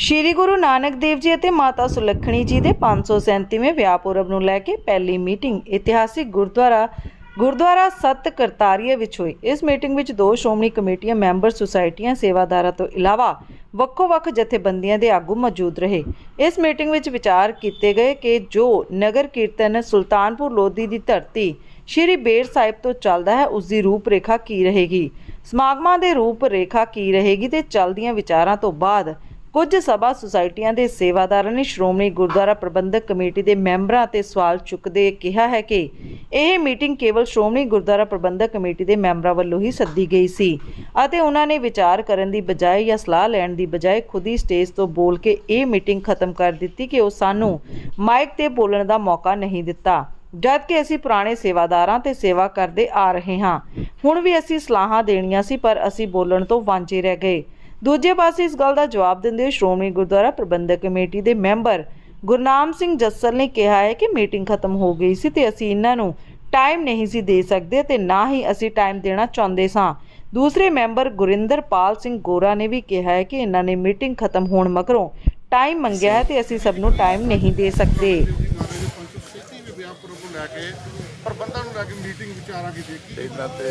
ਸ਼੍ਰੀ ਗੁਰੂ ਨਾਨਕ ਦੇਵ ਜੀ ਅਤੇ ਮਾਤਾ ਸੁਲੱਖਣੀ ਜੀ ਦੇ 537ਵੇਂ ਵਿਆਹ ਪੁਰਬ ਨੂੰ ਲੈ ਕੇ ਪਹਿਲੀ ਮੀਟਿੰਗ ਇਤਿਹਾਸਿਕ ਗੁਰਦੁਆਰਾ ਗੁਰਦੁਆਰਾ ਸਤ ਕਰਤਾਰੀਆ ਵਿੱਚ ਹੋਈ। ਇਸ ਮੀਟਿੰਗ ਵਿੱਚ ਦੋ ਸ਼੍ਰੋਮਣੀ ਕਮੇਟੀਆਂ, ਮੈਂਬਰ ਸੁਸਾਇਟੀਆਂ, ਸੇਵਾਦਾਰਾਂ ਤੋਂ ਇਲਾਵਾ ਵੱਖੋ-ਵੱਖ ਜਥੇਬੰਦੀਆਂ ਦੇ ਆਗੂ ਮੌਜੂਦ ਰਹੇ। ਇਸ ਮੀਟਿੰਗ ਵਿੱਚ ਵਿਚਾਰ ਕੀਤੇ ਗਏ ਕਿ ਜੋ ਨਗਰ ਕੀਰਤਨ ਸੁਲਤਾਨਪੁਰ ਲੋਧੀ ਦੀ ਧਰਤੀ ਸ਼੍ਰੀ ਬੇਰ ਸਾਹਿਬ ਤੋਂ ਚੱਲਦਾ ਹੈ ਉਸ ਦੀ ਰੂਪ ਰੇਖਾ ਕੀ ਰਹੇਗੀ? ਸਮਾਗਮਾਂ ਦੇ ਰੂਪ ਰੇਖਾ ਕੀ ਰਹੇਗੀ ਤੇ ਚੱਲਦੀਆਂ ਵਿਚਾਰਾਂ ਤੋਂ ਬਾਅਦ ਕੁਝ ਸਭਾ ਸੁਸਾਇਟੀਆਂ ਦੇ ਸੇਵਾਦਾਰਾਂ ਨੇ ਸ਼੍ਰੋਮਣੀ ਗੁਰਦੁਆਰਾ ਪ੍ਰਬੰਧਕ ਕਮੇਟੀ ਦੇ ਮੈਂਬਰਾਂ ਤੇ ਸਵਾਲ ਚੁੱਕਦੇ ਕਿਹਾ ਹੈ ਕਿ ਇਹ ਮੀਟਿੰਗ ਕੇਵਲ ਸ਼੍ਰੋਮਣੀ ਗੁਰਦੁਆਰਾ ਪ੍ਰਬੰਧਕ ਕਮੇਟੀ ਦੇ ਮੈਂਬਰਾਂ ਵੱਲੋਂ ਹੀ ਸੱਦੀ ਗਈ ਸੀ ਅਤੇ ਉਹਨਾਂ ਨੇ ਵਿਚਾਰ ਕਰਨ ਦੀ ਬਜਾਏ ਜਾਂ ਸਲਾਹ ਲੈਣ ਦੀ ਬਜਾਏ ਖੁਦ ਹੀ ਸਟੇਜ ਤੋਂ ਬੋਲ ਕੇ ਇਹ ਮੀਟਿੰਗ ਖਤਮ ਕਰ ਦਿੱਤੀ ਕਿ ਉਹ ਸਾਨੂੰ ਮਾਈਕ ਤੇ ਬੋਲਣ ਦਾ ਮੌਕਾ ਨਹੀਂ ਦਿੱਤਾ। ਜਦ ਕਿ ਅਸੀਂ ਪੁਰਾਣੇ ਸੇਵਾਦਾਰਾਂ ਤੇ ਸੇਵਾ ਕਰਦੇ ਆ ਰਹੇ ਹਾਂ। ਹੁਣ ਵੀ ਅਸੀਂ ਸਲਾਹਾਂ ਦੇਣੀਆਂ ਸੀ ਪਰ ਅਸੀਂ ਬੋਲਣ ਤੋਂ ਵਾਂਝੇ ਰਹਿ ਗਏ। ਦੂਜੇ ਪਾਸੇ ਇਸ ਗੱਲ ਦਾ ਜਵਾਬ ਦਿੰਦੇ ਹੋਏ ਸ਼੍ਰੋਮਣੀ ਗੁਰਦੁਆਰਾ ਪ੍ਰਬੰਧਕ ਕਮੇਟੀ ਦੇ ਮੈਂਬਰ ਗੁਰਨਾਮ ਸਿੰਘ ਜੱਸਲ ਨੇ ਕਿਹਾ ਹੈ ਕਿ ਮੀਟਿੰਗ ਖਤਮ ਹੋ ਗਈ ਸੀ ਤੇ ਅਸੀਂ ਇਹਨਾਂ ਨੂੰ ਟਾਈਮ ਨਹੀਂ ਸੀ ਦੇ ਸਕਦੇ ਤੇ ਨਾ ਹੀ ਅਸੀਂ ਟਾਈਮ ਦੇਣਾ ਚਾਹੁੰਦੇ ਸਾਂ। ਦੂਸਰੇ ਮੈਂਬਰ ਗੁਰਿੰਦਰਪਾਲ ਸਿੰਘ ਗੋਰਾ ਨੇ ਵੀ ਕਿਹਾ ਹੈ ਕਿ ਇਹਨਾਂ ਨੇ ਮੀਟਿੰਗ ਖਤਮ ਹੋਣ ਮਗਰੋਂ ਟਾਈਮ ਮੰਗਿਆ ਹੈ ਤੇ ਅਸੀਂ ਸਭ ਨੂੰ ਟਾਈਮ ਨਹੀਂ ਦੇ ਸਕਦੇ। ਲੈ ਕੇ ਤੇ ਇਹਨਾਂ ਤੇ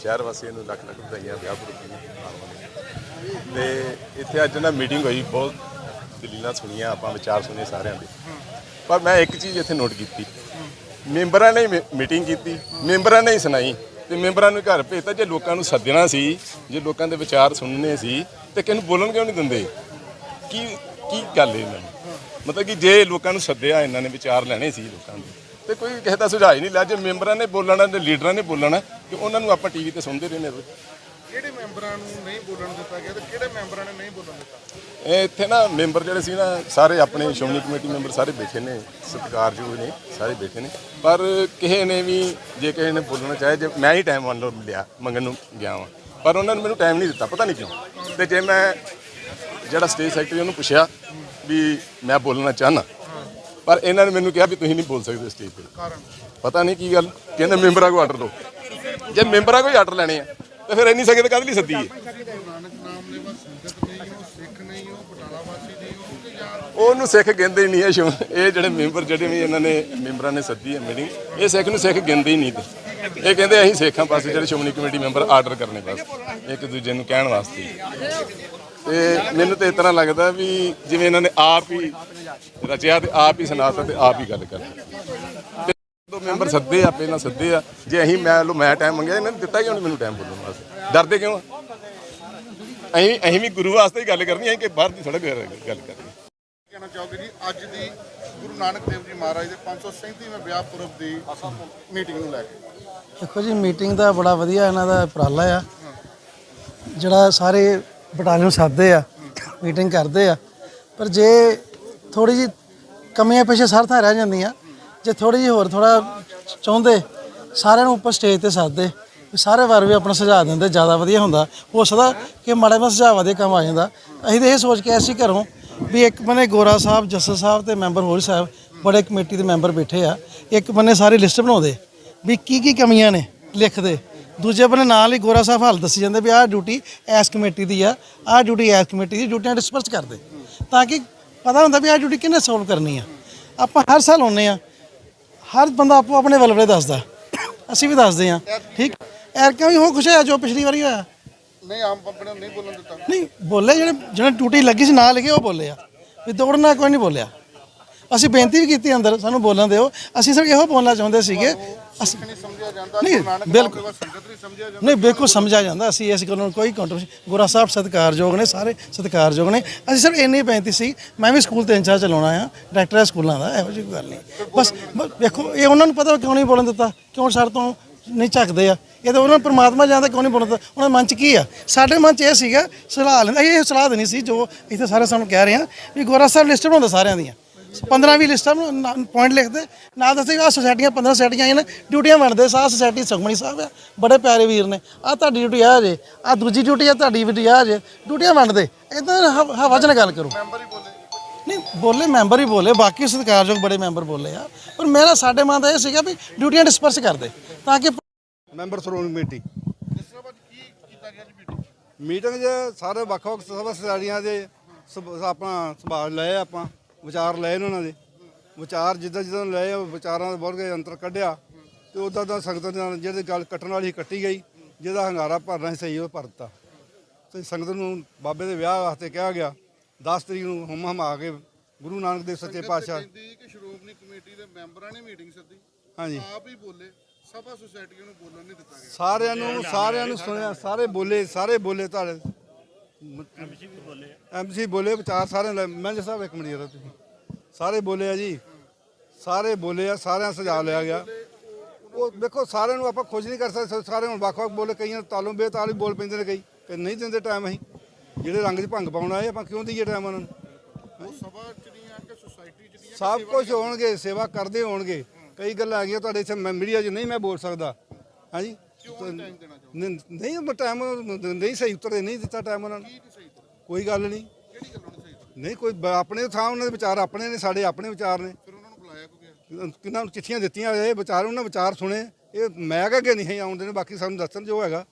ਸ਼ਹਿਰ ਵਾਸੀਆਂ ਨੂੰ ਲੱਖ ਲੱਖ ਵਧਾਈਆਂ ਵਿਆਹ ਤੇ ਇੱਥੇ ਅੱਜ ਨਾ ਮੀਟਿੰਗ ਹੋਈ ਬਹੁਤ ਦਲੀਲਾਂ ਸੁਣੀਆਂ ਆਪਾਂ ਵਿਚਾਰ ਸੁਣੇ ਸਾਰਿਆਂ ਦੇ। ਪਰ ਮੈਂ ਇੱਕ ਚੀਜ਼ ਇੱਥੇ ਨੋਟ ਕੀਤੀ। ਮੈਂਬਰਾਂ ਨੇ ਮੀਟਿੰਗ ਕੀਤੀ ਮੈਂਬਰਾਂ ਨੇ ਹੀ ਸੁਣਾਈ। ਤੇ ਮੈਂਬਰਾਂ ਨੂੰ ਘਰ ਭੇਜਤਾ ਜੇ ਲੋਕਾਂ ਨੂੰ ਸੱਦਣਾ ਸੀ ਜੇ ਲੋਕਾਂ ਦੇ ਵਿਚਾਰ ਸੁਣਨੇ ਸੀ ਤੇ ਕਿਹਨੂੰ ਬੋਲਣ ਕਿਉਂ ਨਹੀਂ ਦਿੰਦੇ? ਕੀ ਕੀ ਗੱਲ ਹੈ ਇਹਨਾਂ ਮਤਲਬ ਕਿ ਜੇ ਲੋਕਾਂ ਨੂੰ ਸੱਦਿਆ ਇਹਨਾਂ ਨੇ ਵਿਚਾਰ ਲੈਣੇ ਸੀ ਲੋਕਾਂ ਦੇ। ਤੇ ਕੋਈ ਕਿਸੇ ਦਾ ਸੁਝਾਅ ਹੀ ਨਹੀਂ ਲਿਆ। ਜੇ ਮੈਂਬਰਾਂ ਨੇ ਬੋਲਣਾ ਤੇ ਲੀਡਰਾਂ ਨੇ ਬੋਲਣਾ ਕਿ ਉਹਨਾਂ ਨੂੰ ਆਪਾਂ ਟੀਵੀ ਤੇ ਸੁਣਦੇ ਰਹਿੰਦੇ ਰੋਜ਼ ਕਿਹੜੇ ਮੈਂਬਰਾਂ ਨੂੰ ਨਹੀਂ ਬੋਲਣ ਦਿੱਤਾ ਗਿਆ ਤੇ ਕਿਹੜੇ ਮੈਂਬਰਾਂ ਨੇ ਨਹੀਂ ਬੋਲਣ ਦਿੱਤਾ? ਇਹ ਇੱਥੇ ਨਾ ਮੈਂਬਰ ਜਿਹੜੇ ਸੀ ਨਾ ਸਾਰੇ ਆਪਣੇ ਸ਼੍ਰੋਮਣੀ ਕਮੇਟੀ ਮੈਂਬਰ ਸਾਰੇ ਬੈਠੇ ਨੇ ਸਤਿਕਾਰਯੋਗ ਨੇ ਸਾਰੇ ਬੈਠੇ ਨੇ। ਪਰ ਕਿਸੇ ਨੇ ਵੀ ਜੇ ਕਿਸੇ ਨੇ ਬੋਲਣਾ ਚਾਹੇ ਜੇ ਮੈਂ ਹੀ ਟਾਈਮ ਮੰਨ ਲਓ ਲਿਆ ਮੰਗਣ ਨੂੰ ਗਿਆ ਵਾਂ। ਪਰ ਉਹਨਾਂ ਨੇ ਮੈਨੂੰ ਟਾਈਮ ਨਹੀਂ ਦਿੱਤਾ ਪਤਾ ਨਹੀਂ ਕਿਉਂ। ਤੇ ਜੇ ਮੈਂ ਜਿਹੜਾ ਸਟੇਜ ਸੈਕਟਰੀ ਉਹਨੂੰ ਪੁੱਛਿਆ ਵੀ ਮੈਂ ਬੋਲਣਾ ਚਾਹਨਾ ਪਰ ਇਹਨਾਂ ਨੇ ਮੈਨੂੰ ਕਿਹਾ ਵੀ ਤੁਸੀਂ ਨਹੀਂ ਬੋਲ ਸਕਦੇ ਸਟੇਜ ਤੇ। ਪਤਾ ਨਹੀਂ ਕੀ ਗੱਲ, ਕਹਿੰਦੇ ਮੈਂਬਰਾਂ ਕੋ ਆਰਡਰ ਦਿਓ ਜੇ ਮੈਂਬਰਾਂ ਕੋਈ ਆਰਡਰ ਲੈਣੇ ਆ, ਤੇ ਫਿਰ ਇੰਨੀ ਸੰਗਤ ਕਾਹਦੇ ਲਈ ਸੱਦੀ ਹੈ ਗੁਰੂ ਨਾਨਕ ਨਾਮ ਲੈਵਾ ਸੰਗਤ ਨਹੀਂ ਹੋ ਸਿੱਖ ਨਹੀਂ ਹੋ ਬਟਾਲਾ ਵਾਸੀ ਨਹੀਂ ਹੋ ਕਿ ਜਾਂ ਉਹਨੂੰ ਸਿੱਖ ਗਿਣਦੇ ਹੀ ਨਹੀਂ ਹੈ ਸ਼ੋ ਇਹ ਜਿਹੜੇ ਮੈਂਬਰ, ਜਿਹੜੇ ਵੀ ਇਹਨਾਂ ਨੇ, ਮੈਂਬਰਾਂ ਨੇ ਸੱਦੀ ਹੈ ਮੀਟਿੰਗ ਇਹ ਸਿੱਖ ਨੂੰ ਸਿੱਖ ਗਿਣਦੇ ਹੀ ਨਹੀਂ ਇਹ ਕਹਿੰਦੇ ਅਸੀਂ ਸਿੱਖਾਂ ਪਾਸੇ ਜਿਹੜੇ ਸ਼੍ਰੋਮਣੀ ਕਮੇਟੀ ਮੈਂਬਰ ਆਰਡਰ ਕਰਨੇ ਬਸ, ਇੱਕ ਦੂਜੇ ਨੂੰ ਕਹਿਣ ਵਾਸਤੇ। ਤੇ ਮੈਨੂੰ ਤੇ ਇਸ ਤਰ੍ਹਾਂ ਲੱਗਦਾ ਵੀ ਜਿਵੇਂ ਇਹਨਾਂ ਨੇ ਆਪ ਹੀ ਰਚਿਆ ਤੇ ਆਪ ਹੀ ਸੁਣਾਤਾ ਤੇ ਆਪ ਹੀ ਗੱਲ ਕਰਨੀ ਦੋ ਮੈਂਬਰ ਸੱਦੇ ਆ, ਪਹਿਲਾਂ ਸੱਦੇ ਆ, ਜੇ ਅਸੀਂ ਮੈਂ ਲੋ, ਮੈਂ ਟਾਈਮ ਮੰਗਿਆ, ਇਹਨਾਂ ਨੇ ਦਿੱਤਾ ਕਿਉਂ ਨਹੀਂ ਮੈਨੂੰ ਟਾਈਮ ਬੋਲਣ ਵਾਸਤੇ। ਡਰਦੇ ਕਿਉਂ ਆ? ਅਸੀਂ ਅਸੀਂ ਵੀ ਗੁਰੂ ਵਾਸਤੇ ਹੀ ਗੱਲ ਕਰਨੀ ਅਸੀਂ ਕਿ ਬਾਹਰ ਦੀ ਸੜਕ ਗੱਲ ਕਰਨੀ ਕਹਿਣਾ ਚਾਹੋਗੇ ਜੀ, ਅੱਜ ਦੀ ਗੁਰੂ ਨਾਨਕ ਦੇਵ ਜੀ ਮਹਾਰਾਜ ਦੇ 537ਵੇਂ ਵਿਆਹ ਪੁਰਬ ਦੀ ਮੀਟਿੰਗ ਨੂੰ ਲੈ ਕੇ। ਦੇਖੋ ਜੀ, ਮੀਟਿੰਗ ਦਾ ਬੜਾ ਵਧੀਆ ਇਹਨਾਂ ਦਾ ਉਪਰਾਲਾ ਆ। ਜਿਹੜਾ ਸਾਰੇ ਬਟਾਲੀਅਨ ਸਾਧਦੇ ਆ, ਮੀਟਿੰਗ ਕਰਦੇ ਆ। ਪਰ ਜੇ ਥੋੜੀ ਜੀ ਕਮੀਆਂ ਪਿੱਛੇ ਸਰ ਥਾਂ ਰਹਿ ਜਾਂਦੀਆਂ, ਜੇ ਥੋੜੀ ਜੀ ਹੋਰ ਥੋੜਾ ਚਾਹੁੰਦੇ, ਸਾਰਿਆਂ ਨੂੰ ਉੱਪਰ ਸਟੇਜ ਤੇ ਸਾਧਦੇ ਸਾਰੇ ਵਾਰ ਵੀ ਆਪਣਾ ਸੁਝਾਅ ਦਿੰਦੇ, ਜ਼ਿਆਦਾ ਵਧੀਆ ਹੁੰਦਾ। ਹੋ ਸਕਦਾ ਕਿ ਮਾੜੇ ਮੋਟੇ ਸੁਝਾਵਾਂ ਦੇ ਕੰਮ ਆ ਜਾਂਦਾ। ਅਸੀਂ ਤਾਂ ਇਹ ਸੋਚ ਕੇ ਅਸੀਂ ਘਰੋਂ ਵੀ ਇੱਕ ਬੰਨੇ ਗੋਰਾ ਸਾਹਿਬ ਜੱਸਲ ਸਾਹਿਬ ਤੇ ਮੈਂਬਰ ਹੋਰ ਸਾਹਿਬ, ਬੜੇ ਕਮੇਟੀ ਦੇ ਮੈਂਬਰ ਬੈਠੇ ਆ। ਇੱਕ ਬੰਨੇ ਸਾਰੀ ਲਿਸਟ ਬਣਾਉਂਦੇ, ਵੀ ਕੀ ਕੀ ਕਮੀਆਂ ਨੇ ਲਿਖਦੇ। ਦੂਜੇ ਬੰਨੇ ਨਾਲ ਹੀ ਗੋਰਾ ਸਾਹਿਬ ਹਾਲ ਦੱਸੀ ਜਾਂਦੇ ਵੀ ਆਹ ਡਿਊਟੀ ਐਸ ਕਮੇਟੀ ਦੀ ਆ, ਆਹ ਡਿਊਟੀ ਐਸ ਕਮੇਟੀ ਦੀ, ਡਿਊਟੀਆਂ ਡਿਸਪਰਸ ਕਰਦੇ। ਤਾਂ ਕਿ ਪਤਾ ਹੁੰਦਾ ਵੀ ਆਹ ਡਿਊਟੀ ਕਿਹਨੇ ਸੋਲਵ ਕਰਨੀ ਆ। ਆਪਾਂ ਹਰ ਸਾਲ ਆਉਂਦੇ ਆ, ਹਰ ਬੰਦਾ ਆਪੋ ਆਪਣੇ ਵਲਵਲੇ ਦੱਸਦਾ। ਅਸੀਂ ਵੀ ਦੱਸਦੇ ਆ, ਠੀਕ? ਐਰ ਕਿਉਂ ਹੋ ਖੁਸ਼ ਹੋਇਆ ਜੋ ਪਿਛਲੀ ਵਾਰੀ ਹੋਇਆ। ਨਹੀਂ ਆਮ ਪੰਪ ਨੇ ਨਹੀਂ ਬੋਲਣ ਦਿੱਤਾ। ਨਹੀਂ ਬੋਲੇ ਜਿਹੜੇ ਜਿਹੜੇ ਡਿਊਟੀ ਲੱਗੀ ਸੀ ਨਾ ਲਿਖੇ ਉਹ ਬੋਲੇ ਆ। ਵੀ ਦੌੜਨਾ ਕੋਈ ਨਹੀਂ ਬੋਲਿਆ। ਅਸੀਂ ਬੇਨਤੀ ਵੀ ਕੀਤੀ ਅੰਦਰ ਸਾਨੂੰ ਬੋਲਣ ਦਿਓ। ਅਸੀਂ ਸਿਰਫ ਇਹੋ ਬੋਲਣਾ ਚਾਹੁੰਦੇ ਸੀਗੇ। ਅਸੀਂ ਨਹੀਂ ਸਮਝਿਆ ਜਾਂਦਾ ਬਿਲਕੁਲ। ਲੈਵਾ ਸੰਗਤ ਨਹੀਂ ਸਮਝਿਆ ਜਾਂਦਾ। ਨਹੀਂ ਬਿਲਕੁਲ ਸਮਝਿਆ ਜਾਂਦਾ। ਅਸੀਂ ਇਸ ਗੱਲ ਨੂੰ ਕੋਈ ਕੰਟਰੋਵਰਸੀ ਗੁਰਾ ਸਾਹਿਬ ਸਤਿਕਾਰਯੋਗ ਨੇ ਸਾਰੇ ਸਤਿਕਾਰਯੋਗ ਨੇ। ਅਸੀਂ ਸਿਰਫ ਇੰਨੀ ਬੇਨਤੀ ਸੀ ਮੈਂ ਵੀ ਸਕੂਲ ਤਿੰਨ ਚਾਰ ਚਲਾਉਣਾ ਆ ਡਾਇਰੈਕਟਰ ਹੈ ਸਕੂਲਾਂ ਦਾ ਇਹੋ ਜਿਹੀ ਗੱਲ ਨਹੀਂ। ਬਸ ਵੇਖੋ ਇਹ ਉਹਨਾਂ ਨੂੰ ਪਤਾ ਕਿਉਂ ਨਹੀਂ ਬੋਲਣ ਦਿੱਤਾ? ਕਿਉਂ ਸਰ ਤੋਂ ਨਹੀਂ ਝੱਕਦੇ ਆ। ਇਹ ਤਾਂ ਉਹਨਾਂ ਨੂੰ ਪ੍ਰਮਾਤਮਾ ਜਾਣਦਾ ਕਿਉਂ ਨਹੀਂ ਬੋਲਣ ਉਹਨਾਂ ਮਨ 'ਚ ਕੀ ਆ? ਸਾਡੇ ਮਨ 'ਚ ਇਹ ਸੀਗਾ, ਸਲਾਹ ਲੈਂਦਾ। ਇਹ ਸਲਾਹ ਦੇਣੀ ਸੀ, ਜੋ ਇੱਥੇ ਸਾਰੇ ਸਾਨੂੰ ਕਹਿ ਰਹੇ ਆ ਵੀ ਗੋਰਾ ਸਾਹਿਬ ਲਿਸਟ ਬਣਾਉਂਦੇ ਸਾਰਿਆਂ ਦੀਆਂ। 15 20 ਲਿਸਟਾਂ ਨੂੰ ਪੁਆਇੰਟ ਲਿਖਦੇ। ਨਾਲ ਦੱਸਦੇ ਆ ਸੁਸਾਇਟੀਆਂ 15 ਸੁਸਾਇਟੀਆਂ ਆਈਆਂ ਨੇ ਡਿਊਟੀਆਂ ਵੰਡਦੇ ਸਾਹ ਸੁਸਾਇਟੀ ਸੁਖਮਣੀ ਸਾਹਿਬ ਆ, ਬੜੇ ਪਿਆਰੇ ਵੀਰ ਨੇ। ਆ ਤੁਹਾਡੀ ਡਿਊਟੀ ਆ ਜੇ ਆ ਦੂਜੀ ਡਿਊਟੀ ਆ, ਤੁਹਾਡੀ ਡਿਊਟੀ ਆ ਜੇ। ਡਿਊਟੀਆਂ ਵੰਡਦੇ ਇਦਾਂ ਹਵਾ 'ਚ ਨਾ ਗੱਲ ਕਰੋ। ਬੋਲੇ ਮੈਂਬਰ ਹੀ ਬੋਲੇ ਬਾਕੀ ਸਤਿਕਾਰਯੋਗ ਬੜੇ ਮੈਂਬਰ ਬੋਲੇ ਆ। ਪਰ ਮੇਰਾ ਸਾਡੇ ਮਨ ਦਾ ਇਹ ਸੀਗਾ ਵੀ ਡਿਊਟੀਆਂ ਡਿਸਪਰਸ ਕਰਦੇ ਤਾਂ ਕਿ ਮੈਂਬਰ ਸ਼੍ਰੋਮਣੀ ਕਮੇਟੀ। ਇਸ ਤੋਂ ਬਾਅਦ ਕੀ ਕੀਤਾ ਗਿਆ ਜੀ ਮੀਟਿੰਗ ਮੀਟਿੰਗ 'ਚ ਸਾਰੇ ਵੱਖ-ਵੱਖ ਸਭਾ ਸਚਾਰੀਆਂ ਦੇ ਸਭ- ਆਪਣਾ ਸੰਭਾਲ ਲਏ ਆਪਾਂ ਵਿਚਾਰ ਲਏ ਨੇ ਉਹਨਾਂ ਦੇ। ਵਿਚਾਰ ਜਿੱਦਾਂ ਜਿੱਦਾਂ ਲਏ ਆ, ਵਿਚਾਰਾਂ ਦਾ ਬਹੁਤ ਕੇ ਅੰਤਰ ਕੱਢਿਆ। ਤੇ ਉਦਾਂ ਦਾ ਸੰਗਤ ਦੇ ਨਾਲ ਜਿਹੜੀ ਗੱਲ ਕੱਟਣ ਵਾਲੀ ਕੱਟੀ ਗਈ ਜਿਹਦਾ ਹੰਗਾਰਾ ਭਰਨਾ ਸੀ ਸਹੀ ਉਹ ਭਰਤਾ ਤੇ ਸੰਗਤ ਨੂੰ ਬਾਬੇ ਦੇ ਵਿਆਹ ਵਾਸਤੇ ਕਿਹਾ ਗਿਆ 10 ਤਰੀਕ ਨੂੰ ਹਮ ਹਮ ਆ ਕੇ ਗੁਰੂ ਨਾਨਕ ਦੇਵ ਸੱਚੇ ਪਾਤਸ਼ਾਹ। ਕਹਿੰਦੀ ਕਿ ਸ਼੍ਰੋਮਣੀ ਕਮੇਟੀ ਦੇ ਮੈਂਬਰਾਂ ਨੇ ਮੀਟਿੰਗ ਸੱਦੀ। ਹਾਂਜੀ। ਆਪ ਹੀ ਬੋਲੇ ਸਭਾ ਸੁਸਾਇਟੀਆਂ ਨੂੰ ਬੋਲਣ ਨਹੀਂ ਦਿੱਤਾ ਗਿਆ। ਸਾਰਿਆਂ ਨੂੰ ਸਾਰਿਆਂ ਨੂੰ ਸੁਣਿਆ ਸਾਰੇ ਬੋਲੇ ਸਾਰੇ ਬੋਲੇ ਤੁਹਾਡੇ। ਐਮਸੀ ਵੀ ਬੋਲੇ ਐਮਸੀ ਬੋਲੇ ਵਿਚਾਰ ਸਾਰੇ ਮੈਨੇਜਰ ਸਾਹਿਬ ਇੱਕ ਮਿੰਟ ਜਰਾ ਤੁਸੀਂ। ਸਾਰੇ ਬੋਲੇ ਆ ਜੀ। ਸਾਰੇ ਬੋਲੇ ਆ ਸਾਰਿਆਂ ਸੁਝਾਅ ਲਿਆ ਗਿਆ। ਉਹ ਦੇਖੋ ਸਾਰਿਆਂ ਨੂੰ ਆਪਾਂ ਖੁਸ਼ ਨਹੀਂ ਕਰ ਸਕਦੇ ਸਾਰੇ ਹੁਣ ਵੱਖ-ਵੱਖ ਬੋਲੇ ਕਈਆਂ ਤਾਲੋਂ ਬੇਤਾਲ ਵੀ ਬੋਲ ਪੈਂਦੇ ਨੇ ਕਈ ਕਿ ਨਹੀਂ ਦਿੰਦੇ ਟਾਈਮ ਅਸੀਂ। ਜਿਹੜੇ ਰੰਗ 'ਚ ਭੰਗ ਪਾਉਣ ਆਏ ਆਪਾਂ ਕਿਉਂ ਦਈਏ ਟਾਈਮ ਉਹਨਾਂ ਨੂੰ? ਸਭਾ ਚ ਨਹੀਂ ਆ ਕਿ ਸੁਸਾਇਟੀ ਚ ਨਹੀਂ ਆ ਸਭ ਕੁਝ ਹੋਣਗੇ ਸੇਵਾ ਕਰਦੇ ਹੋਣਗੇ। ਕਈ ਗੱਲਾਂ ਆ ਗਈਆਂ ਤੁਹਾਡੇ ਇੱਥੇ ਮੀਡੀਆ 'ਚ ਨਹੀਂ ਮੈਂ ਬੋਲ ਸਕਦਾ। ਹਾਂਜੀ? ਕਿਉਂ ਟਾਈਮ ਦੇਣਾ ਚਾਹੁੰਦੇ? ਨਹੀਂ ਨਹੀਂ ਟਾਈਮ ਨਹੀਂ ਸਹੀ ਉਤਰਦੇ ਨਹੀਂ ਦਿੱਤਾ ਟਾਈਮ ਉਹਨਾਂ ਨੂੰ। ਕੋਈ ਗੱਲ ਨਹੀਂ। ਕਿਹੜੀ ਗੱਲੋਂ ਨਹੀਂ ਸਹੀ ਤਰ੍ਹਾਂ ਨਹੀਂ ਕੋਈ ਆਪਣੇ ਥਾਂ ਉਹਨਾਂ ਦੇ ਵਿਚਾਰ ਆਪਣੇ ਨੇ ਸਾਡੇ ਆਪਣੇ ਵਿਚਾਰ ਨੇ। ਫਿਰ ਉਹਨਾਂ ਨੂੰ ਬੁਲਾਇਆ ਕਿਉਂ ਗਿਆ? ਕਿੰਨਾਂ ਨੂੰ ਚਿੱਠੀਆਂ ਦਿੱਤੀਆਂ ਇਹ ਵਿਚਾਰ ਉਹਨਾਂ ਵਿਚਾਰ ਸੁਣੇ। ਇਹ ਮੈਂ ਕਹਾਂ ਕਿ ਨਹੀਂ ਆਉਂਦੇ ਨੇ ਬਾਕੀ ਸਾਨੂੰ ਦੱਸਣ ਜੋ ਹੈਗਾ।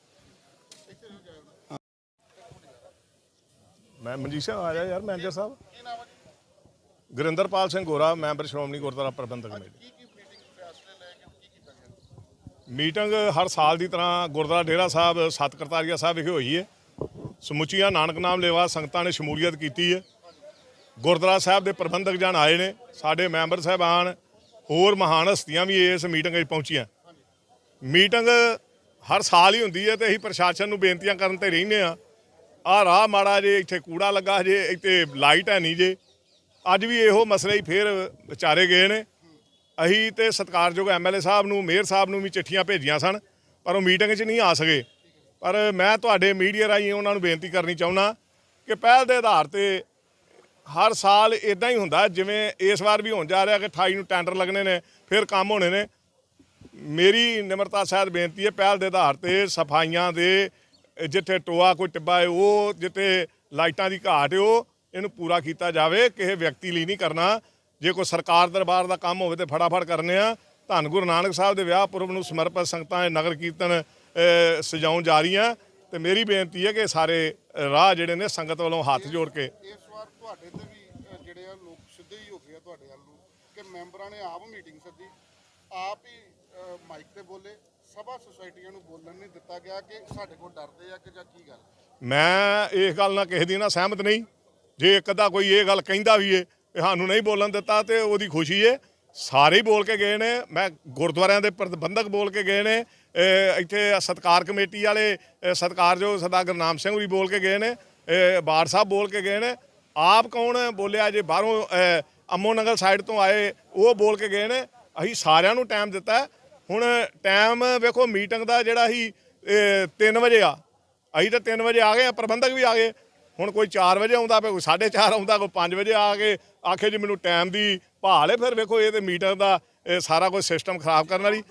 ਮੈਂ ਮਨਜੀਤ ਸਿੰਘ ਆ ਜਾ ਯਾਰ ਮੈਨੇਜਰ ਸਾਹਿਬ। Gurinderpal Singh Gora member Shiromani Gurdwara Prabandhak committee. Meeting ਹਰ ਸਾਲ ਦੀ ਤਰ੍ਹਾਂ ਗੁਰਦੁਆਰਾ ਡੇਰਾ ਸਾਹਿਬ ਸਤ ਕਰਤਾਰੀਆ ਸਾਹਿਬ ਵਿਖੇ ਹੋਈ ਹੈ। ਸਮੁੱਚੀਆਂ ਨਾਨਕ ਨਾਮ ਲੇਵਾ ਸੰਗਤਾਂ ਨੇ ਸ਼ਮੂਲੀਅਤ ਕੀਤੀ ਹੈ। ਗੁਰਦੁਆਰਾ ਸਾਹਿਬ ਦੇ ਪ੍ਰਬੰਧਕ ਜਨ ਆਏ ਨੇ ਸਾਡੇ ਮੈਂਬਰ ਸਾਹਿਬਾਨ ਹੋਰ ਮਹਾਨ ਹਸਤੀਆਂ ਵੀ ਇਸ ਮੀਟਿੰਗ ਵਿੱਚ ਪਹੁੰਚੀਆਂ। ਮੀਟਿੰਗ ਹਰ ਸਾਲ ਹੀ ਹੁੰਦੀ ਹੈ ਤੇ ਅਸੀਂ ਪ੍ਰਸ਼ਾਸਨ ਨੂੰ ਬੇਨਤੀਆਂ ਕਰਨ ਤੇ ਰਹਿੰਦੇ ਆ ਆਹ ਰਾਹ ਮਾੜਾ ਜੇ, ਇੱਥੇ ਕੂੜਾ ਲੱਗਾ ਜੇ, ਇੱਥੇ ਲਾਈਟ ਹੈ ਨਹੀਂ ਜੇ। ਅੱਜ ਵੀ ਇਹੋ ਮਸਲੇ ਹੀ ਫੇਰ ਵਿਚਾਰੇ ਗਏ ਨੇ। ਅਸੀਂ ਤੇ ਸਤਿਕਾਰਯੋਗ ਐਮਐਲਏ ਸਾਹਿਬ ਨੂੰ, ਮੇਅਰ ਸਾਹਿਬ ਨੂੰ ਵੀ ਚਿੱਠੀਆਂ ਭੇਜੀਆਂ ਸਨ, ਪਰ ਉਹ ਮੀਟਿੰਗ 'ਚ ਨਹੀਂ ਆ ਸਕੇ। ਪਰ ਮੈਂ ਤੁਹਾਡੇ ਮੀਡੀਆ ਰਾਹੀਂ ਉਹਨਾਂ ਨੂੰ ਬੇਨਤੀ ਕਰਨੀ ਚਾਹੁੰਦਾ ਕਿ ਪਹਿਲ ਦੇ ਆਧਾਰ ਤੇ ਹਰ ਸਾਲ ਇਦਾਂ ਹੀ ਹੁੰਦਾ, ਜਿਵੇਂ ਇਸ ਵਾਰ ਵੀ ਹੋਣ ਜਾ ਰਿਹਾ ਕਿ 28 ਨੂੰ ਟੈਂਡਰ ਲੱਗਣੇ ਨੇ, ਫਿਰ ਕੰਮ ਹੋਣੇ ਨੇ। ਮੇਰੀ ਨਿਮਰਤਾ ਸਹਿਤ ਬੇਨਤੀ ਹੈ, ਪਹਿਲ ਦੇ ਆਧਾਰ ਤੇ ਸਫਾਈਆਂ ਦੇ ਜਿੱਥੇ ਟੋਆ ਕੋਈ ਟਿੱਬਾ ਹੈ, ਉਹ ਜਿੱਥੇ ਲਾਈਟਾਂ ਦੀ ਘਾਟ ਹੈ, ਉਹ ਇਹਨੂੰ ਪੂਰਾ ਕੀਤਾ ਜਾਵੇ, ਕਿਸੇ ਵਿਅਕਤੀ ਲਈ ਨਹੀਂ ਕਰਨਾ। ਜੇ ਕੋਈ ਸਰਕਾਰ ਦਰਬਾਰ ਦਾ ਕੰਮ ਹੋਵੇ ਤੇ ਫਟਾਫਟ ਕਰਨੇ ਆ। ਧੰਨ ਗੁਰੂ ਨਾਨਕ ਸਾਹਿਬ ਦੇ ਵਿਆਹ ਪੁਰਬ ਨੂੰ ਸਮਰਪਿਤ ਸੰਗਤਾਂ ਦੇ ਨਗਰ ਕੀਰਤਨ ਸਜਾਉਣ ਜਾ ਰਹੀਆਂ। ਤੇ ਮੇਰੀ ਬੇਨਤੀ ਹੈ ਕਿ ਸਾਰੇ ਰਾਹ ਜਿਹੜੇ ਨੇ ਸੰਗਤ ਵੱਲੋਂ ਹੱਥ ਜੋੜ ਕੇ ਇਸ ਵਾਰ ਤੁਹਾਡੇ ਤੇ ਵੀ ਜਿਹੜੇ ਆ ਲੋਕ ਸਿੱਧੇ ਹੀ ਹੋ ਗਏ ਤੁਹਾਡੇ ਵੱਲ ਕਿ ਮੈਂਬਰਾਂ ਨੇ ਆਪ ਮੀਟਿੰਗ ਸੱਦੀ। ਆਪ ਹੀ ਮਾਈਕ ਤੇ ਬੋਲੇ। ਸਭਾ ਸੁਸਾਇਟੀਆਂ ਨੂੰ ਬੋਲਣ ਨਹੀਂ ਦਿੱਤਾ ਗਿਆ ਕਿ ਸਾਡੇ ਕੋਲ ਡਰਦੇ ਆ ਕਿ ਜਾਂ ਕੀ ਗੱਲ? ਮੈਂ ਇਸ ਗੱਲ ਨਾਲ ਕਿਸੇ ਦੀ ਨਾ ਸਹਿਮਤ ਨਹੀਂ। ਜੇ ਇੱਕ ਅੱਧਾ ਕੋਈ ਇਹ ਗੱਲ ਕਹਿੰਦਾ ਵੀ ਏ ਸਾਨੂੰ ਨਹੀਂ ਬੋਲਣ ਦਿੱਤਾ ਤੇ ਉਹਦੀ ਖੁਸ਼ੀ ਏ। ਸਾਰੇ ਬੋਲ ਕੇ ਗਏ ਨੇ, ਮੈਂ ਗੁਰਦੁਆਰਿਆਂ ਦੇ ਪ੍ਰਬੰਧਕ ਬੋਲ ਕੇ ਗਏ ਨੇ ਇੱਥੇ ਸਤਕਾਰ ਕਮੇਟੀ ਵਾਲੇ, ਇਹ ਸਤਿਕਾਰਯੋਗ ਸਰਦਾਰ ਗੁਰਨਾਮ ਸਿੰਘ ਵੀ ਬੋਲ ਕੇ ਗਏ ਨੇ ਬਾੜ ਸਾਹਿਬ ਬੋਲ ਕੇ ਗਏ ਨੇ। ਆਪ ਕੌਣ ਬੋਲਿਆ ਜੇ ਬਾਹਰੋਂ ਅਮੋ ਨਗਰ ਸਾਈਡ ਤੋਂ ਆਏ, ਉਹ ਬੋਲ ਕੇ ਗਏ ਨੇ। ਅਸੀਂ ਸਾਰਿਆਂ ਨੂੰ ਟਾਈਮ ਦਿੱਤਾ। ਹੁਣ ਟਾਈਮ ਵੇਖੋ ਮੀਟਿੰਗ ਦਾ ਜਿਹੜਾ ਸੀ 3 ਵਜੇ ਆ। ਅਸੀਂ ਤਾਂ 3 ਵਜੇ ਆ ਗਏ ਆ ਪ੍ਰਬੰਧਕ ਵੀ ਆ ਗਏ। ਹੁਣ ਕੋਈ 4 ਵਜੇ ਆਉਂਦਾ ਪਿਆ ਕੋਈ 4:30 ਆਉਂਦਾ ਕੋਈ 5 ਵਜੇ ਆ ਕੇ ਆਖੇ ਜੀ ਮੈਨੂੰ ਟਾਈਮ ਦੀ ਭਾਲ ਹੈ ਫਿਰ ਵੇਖੋ ਇਹ ਤੇ ਮੀਟਿੰਗ ਦਾ ਸਾਰਾ ਕੁਝ ਸਿਸਟਮ ਖਰਾਬ ਕਰਨ ਵਾਲੀ।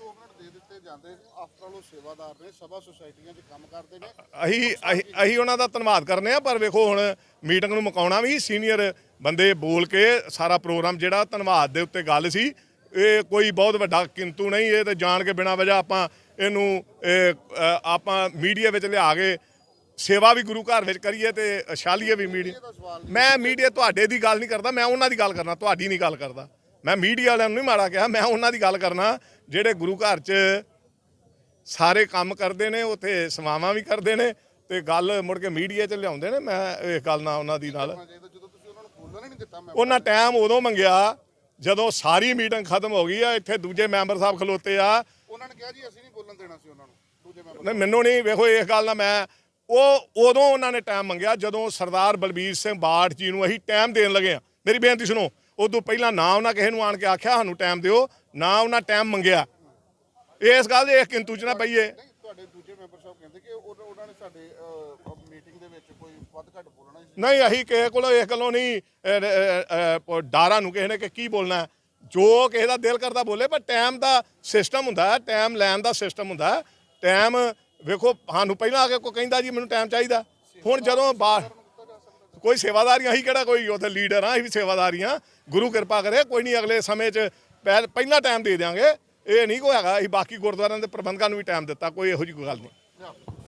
ਜਾਂਦੇ ਆਫਟਰ ਆਲ ਉਹ ਸੇਵਾਦਾਰ ਨੇ ਸਭਾ ਸੁਸਾਇਟੀਆਂ 'ਚ ਕੰਮ ਕਰਦੇ ਨੇ। ਅਸੀਂ ਅਸੀਂ ਉਹਨਾਂ ਦਾ ਧੰਨਵਾਦ ਕਰਨੇ ਆ ਪਰ ਵੇਖੋ ਹੁਣ ਮੀਟਿੰਗ ਨੂੰ ਮੁਕਾਉਣਾ ਵੀ ਸੀਨੀਅਰ ਬੰਦੇ ਬੋਲ ਕੇ ਸਾਰਾ ਪ੍ਰੋਗਰਾਮ ਜਿਹੜਾ ਧੰਨਵਾਦ ਦੇ ਉੱਤੇ ਗੱਲ ਸੀ ਇਹ ਕੋਈ ਬਹੁਤ ਵੱਡਾ ਕਿੰਤੂ ਨਹੀਂ ਇਹ ਤੇ ਜਾਣ ਕੇ ਬਿਨਾਂ ਵਜ੍ਹਾ ਆਪਾਂ ਇਹਨੂੰ ਆਪਾਂ ਮੀਡੀਆ ਵਿੱਚ ਲਿਆ ਕੇ ਸੇਵਾ ਵੀ ਗੁਰੂ ਘਰ ਵਿੱਚ ਕਰੀਏ ਤੇ ਛਾਲੀਏ ਵੀ ਮੀਡੀਆ। ਮੈਂ ਮੀਡੀਆ ਤੁਹਾਡੇ ਦੀ ਗੱਲ ਨਹੀਂ ਕਰਦਾ ਮੈਂ ਉਹਨਾਂ ਦੀ ਗੱਲ ਕਰਨਾ ਤੁਹਾਡੀ ਨਹੀਂ ਗੱਲ ਕਰਦਾ। ਮੈਂ ਮੀਡੀਆ ਵਾਲਿਆਂ ਨੂੰ ਨਹੀਂ ਮਾੜਾ ਕਿਹਾ ਮੈਂ ਉਹਨਾਂ ਦੀ ਗੱਲ ਕਰਨਾ ਜਿਹੜੇ ਗੁਰੂ ਘਰ 'ਚ ਸਾਰੇ ਕੰਮ ਕਰਦੇ ਨੇ ਉੱਥੇ ਸਮਾਵਾਂ ਵੀ ਕਰਦੇ ਨੇ ਤੇ ਗੱਲ ਮੁੜ ਕੇ ਮੀਡੀਆ 'ਚ ਲਿਆਉਂਦੇ ਨੇ ਮੈਂ ਇਹ ਗੱਲ ਨਾਲ ਉਹਨਾਂ ਦੀ ਨਾਲ। ਨੂੰ ਉਹਨਾਂ ਟਾਈਮ ਉਦੋਂ ਮੰਗਿਆ ਜਦੋਂ ਸਾਰੀ ਮੀਟਿੰਗ ਖਤਮ ਹੋ ਗਈ ਆ ਇੱਥੇ ਦੂਜੇ ਮੈਂਬਰ ਸਾਹਿਬ ਖਲੋਤੇ ਆ। ਉਹਨਾਂ ਨੇ ਕਿਹਾ ਜੀ ਅਸੀਂ ਨਹੀਂ ਬੋਲਣ ਦੇਣਾ ਸੀ ਉਹਨਾਂ ਨੂੰ ਦੂਜੇ ਮੈਂਬਰ ਨਹੀਂ ਮੈਨੂੰ ਨਹੀਂ ਵੇਖੋ ਇਸ ਗੱਲ ਨਾਲ ਮੈਂ ਉਹ ਉਦੋਂ ਉਹਨਾਂ ਨੇ ਟਾਈਮ ਮੰਗਿਆ ਜਦੋਂ ਸਰਦਾਰ ਬਲਬੀਰ ਸਿੰਘ ਬਾਠ ਜੀ ਨੂੰ ਅਸੀਂ ਟਾਈਮ ਦੇਣ ਲੱਗੇ ਆ। ਮੇਰੀ ਬੇਨਤੀ ਸੁਣੋ ਉਦੋਂ ਪਹਿਲਾਂ ਨਾ ਉਹਨਾਂ ਕਿਸੇ ਨੂੰ ਆਣ ਕੇ ਆਖਿਆ ਸਾਨੂੰ ਟਾਈਮ ਦਿਓ ਨਾ ਉਹਨਾਂ ਟਾਈਮ ਮੰਗਿਆ। ਇਸ ਗੱਲ ਦੇ ਕਿੰਤੂ ਚ ਨਾ ਪਈਏ। ਨਹੀਂ ਤੁਹਾਡੇ ਦੂਜੇ ਮੈਂਬਰ ਸਾਹਿਬ ਕਹਿੰਦੇ ਕਿ ਉਹ- ਉਹਨਾਂ ਨੇ ਸਾਡੇ ਵੱਧ ਘੱਟ ਬੋਲਣਾ ਹੀ ਸੀ। ਨਹੀਂ ਅਸੀਂ ਕਿਸੇ ਕੋਲੋਂ ਇਸ ਗੱਲੋਂ ਨਹੀਂ ਅਹ, ਅਹ, ਅਹ, ਡਾਰਾਂ ਨੂੰ ਕਿਸੇ ਨੇ ਕਿ ਕੀ ਬੋਲਣਾ ਹੈ। ਜੋ ਕਿਸੇ ਦਾ ਦਿਲ ਕਰਦਾ ਬੋਲੇ ਪਰ ਟਾਈਮ ਦਾ ਸਿਸਟਮ ਹੁੰਦਾ ਹੈ ਟਾਈਮ ਲੈਣ ਦਾ ਸਿਸਟਮ ਹੁੰਦਾ ਹੈ। ਟਾਈਮ ਵੇਖੋ ਸਾਨੂੰ ਪਹਿਲਾਂ ਆ ਕੇ ਕੋਈ ਕਹਿੰਦਾ ਜੀ ਮੈਨੂੰ ਟਾਈਮ ਚਾਹੀਦਾ। ਹੁਣ ਜਦੋਂ ਬਾਹਰ ਕੋਈ ਸੇਵਾਦਾਰੀਆਂ ਅਸੀਂ ਕਿਹੜਾ ਕੋਈ ਉੱਥੇ ਲੀਡਰ ਆ ਅਸੀਂ ਵੀ ਸੇਵਾਦਾਰੀਆਂ ਗੁਰੂ ਕਿਰਪਾ ਕਰੇ ਕੋਈ ਨਹੀਂ ਅਗਲੇ ਸਮੇਂ 'ਚ ਪਹਿ- ਪਹਿਲਾਂ ਟਾਈਮ ਦੇ ਦਿਆਂਗੇ। ਇਹ ਨਹੀਂ ਕੋਈ ਹੈਗਾ ਅਸੀਂ ਬਾਕੀ ਗੁਰਦੁਆਰਿਆਂ ਦੇ ਪ੍ਰਬੰਧਕਾਂ ਨੂੰ ਵੀ ਟਾਈਮ ਦਿੱਤਾ ਕੋਈ ਇਹੋ ਜਿਹੀ ਕੋਈ ਗੱਲ ਨਹੀਂ।